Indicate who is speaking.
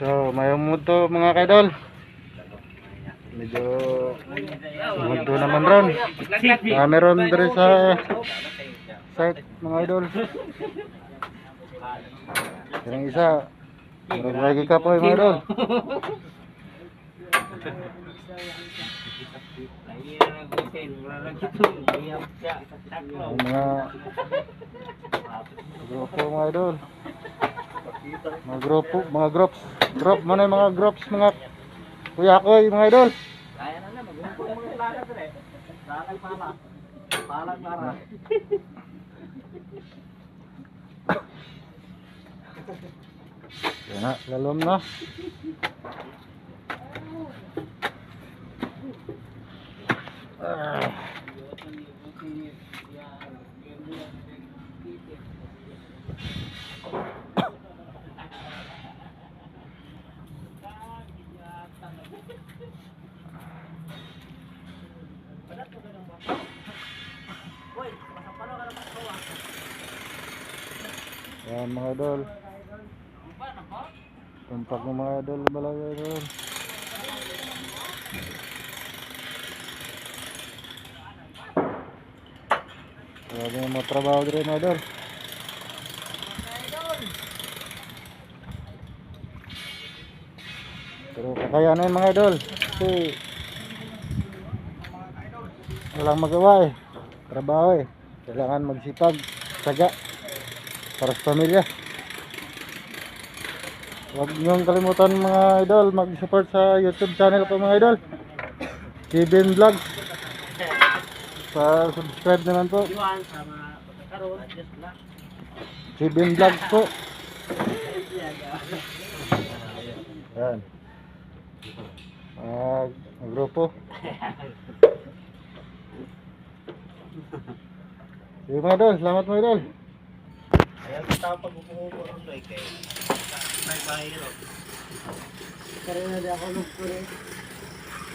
Speaker 1: So, may umod to mga kaidol. Medyo to naman ron. Ah, meron din sa site mga idol. Yung isa, meron lagi ka po mga idol. Mga grupo mga idol. Mga grupo, mga groups. Group, muna yung mga groups, mga kuya ko, mga idol.
Speaker 2: Kaya na na, mag-umpong mga plaga sir eh. Sakal pala. Palang para.
Speaker 1: Yan na, lalom na. Ah. Yan mga idol. Tumpak ng mga idol balaga idol. Grabe yung mga trabaho din mga idol. Pero kakayanin mga idol. Kasi walang magawa eh. Trabaho eh. Kailangan magsipag, saga para sa pamilya. Huwag niyong kalimutan mga idol, mag-support sa YouTube channel ko mga idol. Kevin Vlog. Pa subscribe naman po.
Speaker 2: Sa.
Speaker 1: Kevin Vlog po. Yan. Ah, grupo. Sige mga idol, salamat mga idol.
Speaker 2: Kaya kita pag umupo ron doy kay may bahay ro. Kaya na di ako nung